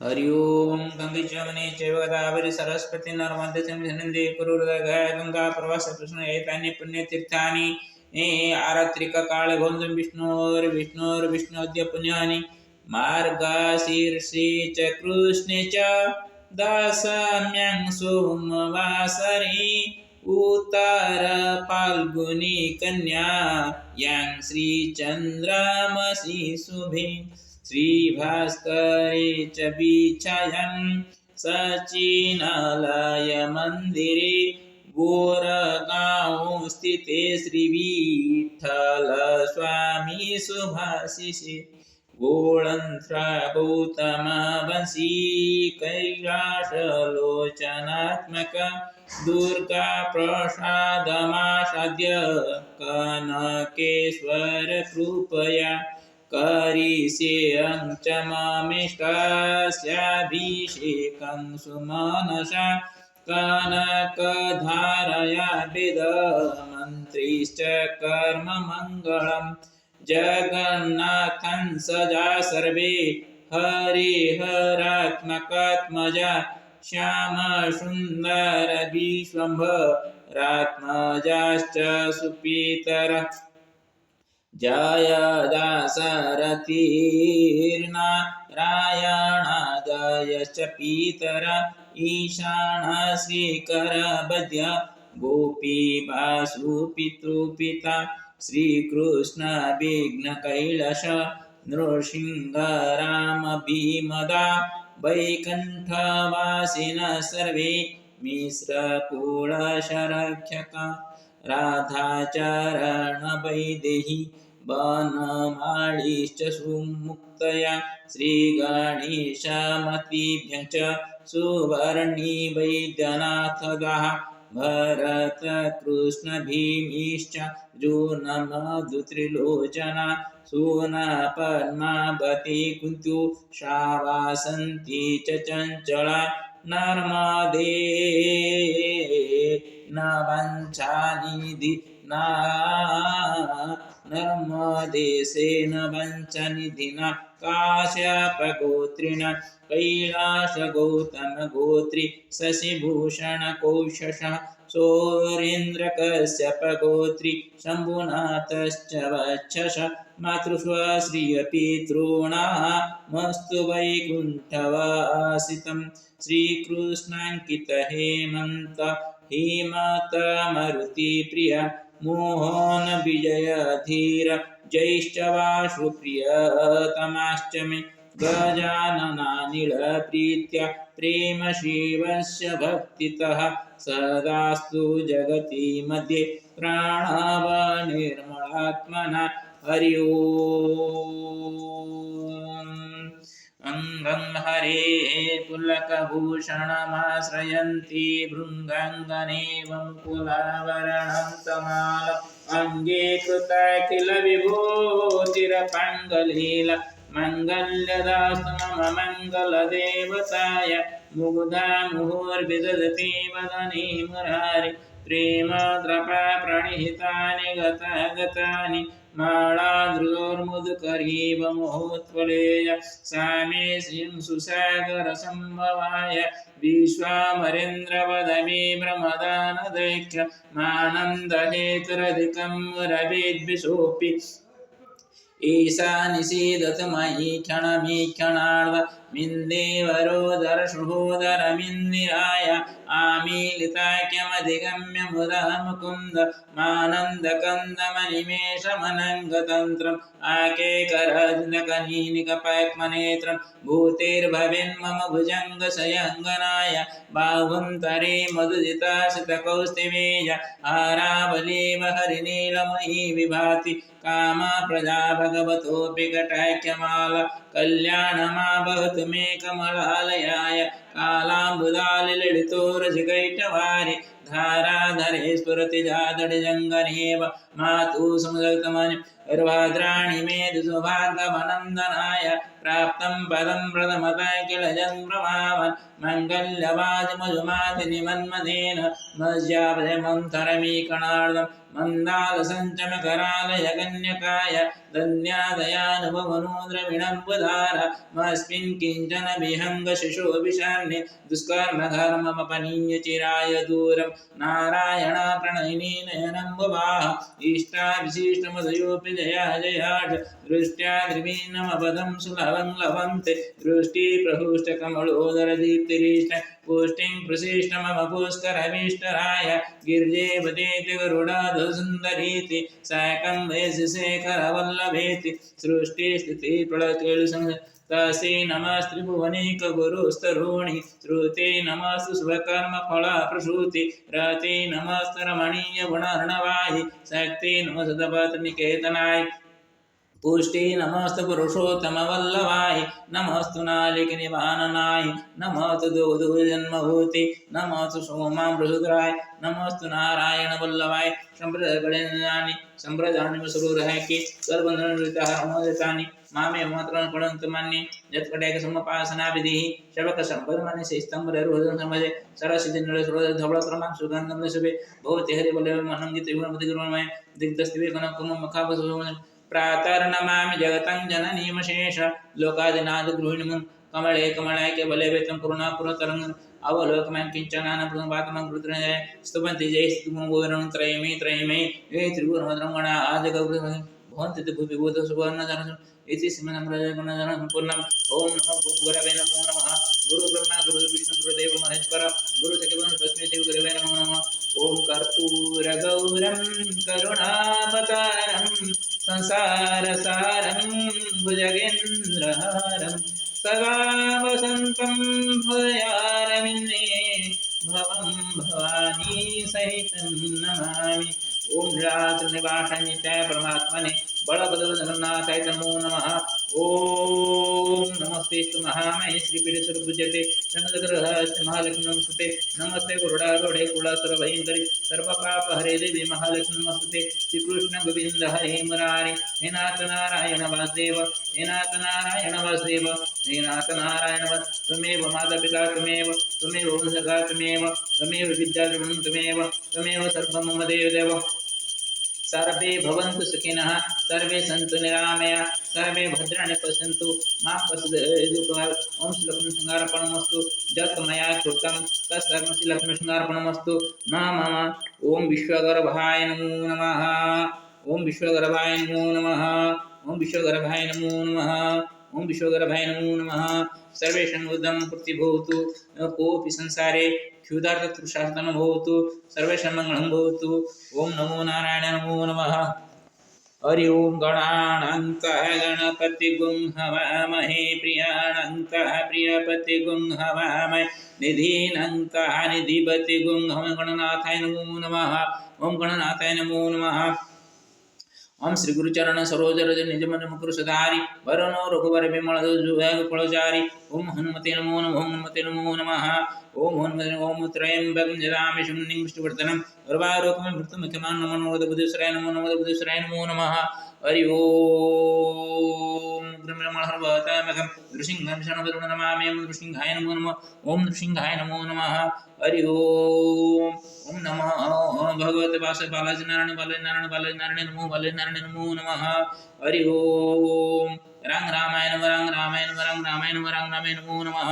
हरि ओम गंगे जमने गोदावरी सरस्वती नर्मदे सिंधुनदी गंगा प्रवास कृष्ण एतानि पुण्यतीर्थानि आरात्रिक काळ भोजन विष्णोर विष्णोर विष्णोद्य पुण्यानि। मार्गशीर्षे च कृष्णे च दशम्यां सोमवासरे। उतार फाल्गुनी कन्या यां श्रीचन्द्रमसि शुभे। श्रीभास्करे च वीक्षायन् सचिनालयमन्दिरे गोरगांव स्थिते श्रीविठ्ठलस्वामी सुभाशिषे गोळन्त्रा गौतमवंशी कैलासलोचनात्मक दुर्गा प्रसादमासाद्य कनकेश्वर कृपया करिष्यं च ममिष्टस्याभिषेकं सुमनसा कनकधारया वेदमन्त्रिश्च कर्ममङ्गलम् जगन्नाथं सजा सर्वे हरिहरात्मकात्मजा श्यामसुन्दर विश्वम्भरात्मजाश्च सुपीतर जय दासरथिर्नारायणादयश्च पीतर ईशान गोपीवासुपितृपिता श्रीकृष्ण विघ्नकैलास नृसिंह भीमदा वैकुण्ठवासिनः सर्वे मिश्रकुलशरक्षका राधाचरणवैदेही वनमाळीश्च सुमुक्तया श्रीगणेशमतिभ्यं च सुवर्णी वैद्यनाथदाः भरतकृष्णभीमिश्च जूनमधुत्रिलोचना सूनपद्मावती कुन्तु शावासन्ती च चञ्चला नर्मदे न वञ्चानिधि ना नर्मदेशेन वञ्चनिधिना काश्यपगोत्रिण कैलासगौतमगोत्री शशिभूषणकौशसः सौरेन्द्रकश्यपगोत्री शम्भुनाथश्च वक्षस मातृस्वश्रियपितॄणामस्तु वैकुण्ठवासितं श्रीकृष्णाङ्कितहेमन्त हेमतमरुतिप्रिया मोहनविजयधीर ज्यैष्ठवासुप्रियतमाश्च मे गजाननानिलप्रीत्या प्रेमशिवस्य भक्तितः सदास्तु जगति मध्ये प्राणवनिर्मलात्मना हरि अङ्गं हरे पुलकभूषणमाश्रयन्ती भृङ्गाङ्गनेवं कुलावरणं तमाल अङ्गे कृताखिल विभूतिरपाङ्गलील मङ्गल्यदास्तु मम मङ्गलदेवताय मुग्धा मुहुर्विदधति वदने मुरारि प्रेमद्रपा प्रणिहितानि गतागतानि माळादृर्मुदुकरीव मोहोत्वलेय सामे श्रियं सुसागरसम्भवाय विश्वामरेन्द्रवदमे ब्रह्मदानदैक्य मानन्दहेतुरधिकं रविद्विषोऽपि ईशा निषीदतु मयि क्षणमीक्षणार्ध मिन्देवरोदरसहोदरमिन्दिराय आमीलिताख्यमधिगम्य मुदा मुकुन्द मानन्दकन्दमनिमेषमनङ्गतन्त्रम् आकेकरजनकनीनिकपद्मनेत्रं भूतेर्भवेन्मम भुजङ्गशयङ्गनाय बाहुं तरे मधुजिताशितकौस्तिमेय हारावलीव हरिनीलमयी विभाति कामा प्रजा भगवतोऽपि कटाख्यमाल कल्याणमाभवतु मे कमलालयाय कालाम्बुदालिलडितो रसिकैटवारि धाराधरे स्फुरति जातडिजङ्गनेव मातु समुदगतमनि भद्राणि मे दुसुभार्गवनन्दनाय प्राप्तं पदं प्रथमत किल जन्ममावन् मङ्गल्यवादिमजुमादिनिमन्मथेन मज्जापदमन्तरमीकणार्दम् मन्दालसञ्चमकरालय कन्यकाय दन्यादयानुभवनो द्रविणम्बुधार मस्मिन् किञ्चन विहङ्गशिशोभिषान्ये दुष्कर्मघर्ममपनीय चिराय दूरं नारायण प्रणयिनी नयनम्बुवाः इष्टाविशिष्टमदयोऽपि जया जयाढ दृष्ट्या द्रिवीनमपदं सुलभं लभन्ते। दृष्टिप्रहृष्टकमलोदरदीप्तिरीष्ट पुष्टिं प्रशिष्ट मम पुष्करमीष्टराय गिर्जेपतेति गरुडाधुसुन्दरीति, साकं वयसिशेखरवल्लभेति सृष्टिस्थिति प्रलकेळुसंह तसे नमस्त्रिभुवनेकगुरुस्तरूणि श्रुते नमस्तु स्वकर्मफलप्रसूति रते नमस्तरमणीयगुणर्णवाहि शक्ति नमस्तपत्निकेतनाय पुष्टि नमस्तु पुरुषोत्तमवल्लभाय, नमस्तु नालिकनिवाननाय, नमस्तु दुग्धजन्मभूति नमस्तु सोमामृतराय नमस्तु नारायणवल्लभाय सम्प्रदानि सम्प्रदानि सुरुरहकि सर्वनृताः मामे मात्र पडंत मान्य जतकड्याक समपासना विधी शबक संपदमाने से स्तंभ रोधन समजे सरसिद्धि नळ सुरज धवळ क्रमांक सुगंधम शुभे भवति हरि बले मनंगि त्रिगुण मति गुणमय दिग्दस्तिवे कनक कुम मखाप प्रातर्नमामि जगतं जननीमशेष लोकादिनाद गृहिणीमुं कमले कमलायके बले वेतं करुणा पुरतरङ्ग अवलोकमं किञ्चनानप्रवातमं रुद्रजय स्तुवन्ति जय स्तुमोवरणं त्रयमे त्रयमे हे त्रिभुवनमद्रङ्गणा आजगवृ भवन्ति ते भूपि सुवर्णधरसु इति सिमनम्रजगुणधरं पूर्णम् ॐ नमः। गुरुगुरवे नमो नमः। गुरु ब्रह्मा, गुरु विष्णु गुरुदेव महेश्वर। गुरु सखिवन तस्मै श्री गुरुवे नमो नमः। ॐ कर्पूरगौरं करुणावतारं संसारसारं, भुजगेन्द्रहारं। सदा वसन्तं हृदयारविन्दे भवं भवानी सहितं नमामि। ॐ रात्रिनिवासाय नित्याय परमात्मने बलभद्रजगन्नाथाय नमो। नमः ॐ नमस्ते स्तु महामहे श्रीपीठस्वरूपूज्यते नमस्ते महालक्ष्मी नमस्ते नमस्ते गुरुडारूढे कुलासुरभयङ्करि सर्वपापहरे देवी महालक्ष्मी नमस्ते श्रीकृष्ण गोविन्द हरे मुरारे नारायण वासुदेव नारायण वासुदेव नारायण त्वमेव मातापिता त्वमेव। त्वमेव वंशका त्वमेव। त्वमेव विद्याद्रवणं त्वमेव। त्वमेव सर्वं मम देवदेव। सर्वे भवन्तु सुखिनः, सर्वे सन्तु निरामया, सर्वे भद्राणि पश्यन्तु मा पश्यदुः ॐ श्रीलक्ष्मीशृङ्गारपणमस्तु यत् मया कृतं तत्सर्वं श्रीलक्ष्मीशृङ्गारपणमस्तु मा मम ॐ विश्वगर्भाय नमो नमः ॐ विश्वगर्भाय नमो नमः ॐ विश्वगर्भाय नमो नमः ॐ विश्वगर्भाय नमो नमः। सर्वेषां उदं प्रतिभवतु न कोऽपि संसारे क्षुधार्थतृषार्थ न भवतु सर्वेषां मङ्गलं भवतु ॐ नमो नारायण नमो नमः हरि ओं गणानन्तः गणपतिगुं हवामहे प्रियाणन्तः प्रियपतिगुं हवामहे निधीनन्तः निधिपतिगुं हम गणनाथाय नमो नमः ॐ गणनाथाय नमो नमः ಓಂ ಶ್ರೀ ಗುರುಚರಣ ಸರೋಜರಜ ನಿಜಮನ ಮುಕುರು ಸದಾರಿ ವರನೋ ರಘುವರ ವಿಮಳದ ಜುವೇಗ ಕೊಳಜಾರಿ ಓಂ ಹನುಮತೆ ನಮೋ ನಮೋ ಹನುಮತೆ ನಮೋ ನಮಃ ಓಂ ಹನುಮತೆ ಓಂ ತ್ರಯಂಬಂ ಜರಾಮಿ ಶುಂನಿಂ ವಿಷ್ಣುವರ್ಧನಂ ವರವಾರೋಪಮಂ ಮೃತ್ಯುಮುಖ್ಯಮಾನ್ ನಮೋ ನಮೋದ ಬುಧುಸರಾಯ ನಮೋ ನಮೋದ ಬುಧುಸರಾಯ ನಮೋ ನಮಃ हरि ओम ब्रह्मणहर्वतामकं नृसिंहं शरणवरुण नमामि ओम नृसिंहाय नमो नमः ओम नृसिंहाय नमो नमः हरि ओम ओम नमः भगवते वासुदेव बालाजी नारायण बालाजी नारायण बालाजी नारायण नमो बालाजी नारायण नमो नमः हरि ओम रंग रामाय नम रंग रामाय नम रंग रामाय नम रंग रामाय नमो नमः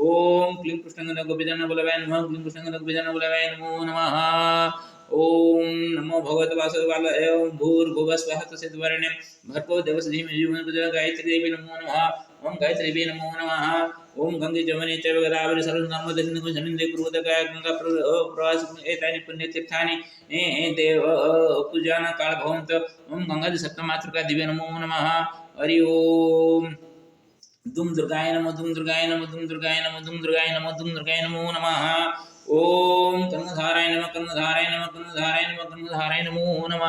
ओम क्लीं कृष्णगण गोपीजन बलवाय नमः क्लीं कृष्णगण गोपीजन बलवाय नमो नमः ओम नमो भगवते वासुदेवाय ओम भूर्भुवस्वः तस्यद्वरेण्यं भर्गो देवस्य धीमहि धियो यो गायत्री देवी नमो नमः, ओम गायत्री देवी नमो नमः, ओम गंगे जमने च गोदावरी सरस्वती नर्मदे सिंधु झनिंदे कुरुदका गंगा प्रवास एतानि ए देव पूजाना काल भवन्त ओम गंगादि सप्तमातृका दिव्य नमो नमः, हरि ओम। దుమ్ దుర్గాయ నమ దుమ్ దుర్గాయ నమ దుమ్ దుర్గాయ నమ దుమ్ దుర్గాయ నమ దుమ్ దుర్గాయ నమో నమ. ఓం కన్నధారాయ నమ కన్నధారాయ నమ కన్నధారాయ నమ కన్నధారాయ నమో నమ.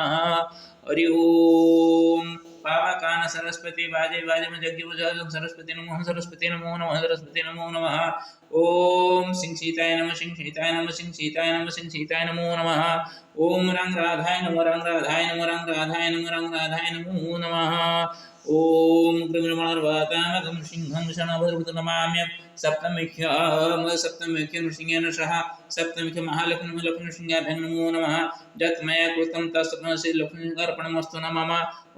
హరి ఓం. పావకాన సరస్వతి వాజే వాజే జగ్గిభుజాజం సరస్వతి నమో సరస్వతి నమో నమ సరస్వతి నమో నమ. ఓం సింగ్ సీతాయ నమ సింగ్ సీతాయ నమ సింగ్ సీతాయ నమ సింగ్ సీతాయ నమో నమ. ॐ रंग राधाय नमो रंग राधाय नमो रंग राधाय नमो रंग राधाय नमो नमः। ॐ कृमिणमर्वातामकं सिंहं शनभद्रभृत नमाम्य सप्तमिख्यम सप्तमिख्य नृसिंहेन सह सप्तमिख्य महालक्ष्मी लक्ष्मी सिंहाभ्यं नमो नमः। यत् मया कृतं तत्सप्तमसि लक्ष्मीर्पणमस्तु न मम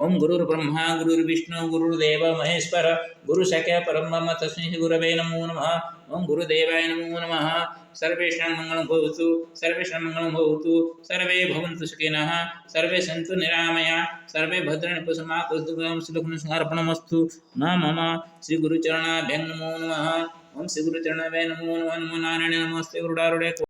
ॐ गुरुर्ब्रह्मा, गुरुर्विष्णु, गुरुर्देव, महेश्वर, गुरुसख्य परं मम तस्मै गुरवे नमो नमः। ॐ गुरुदेवाय नमो नमः। सर्वेषां मङ्गलं भवतु, सर्वेषां मङ्गलं भवतु, सर्वे भवन्तु सुखिनः, सर्वे सन्तु निरामया, सर्वे भद्राणि पशुमाकुस्तुभं श्रीलक्ष्मीसिंहार्पणमस्तु न मम श्रीगुरुचरणाभ्यं नमो नमः। ओम श्री गुरुचरणाभ्यां नमो। नमः नमो। नारायण नमस्ते गुरुडारुडे।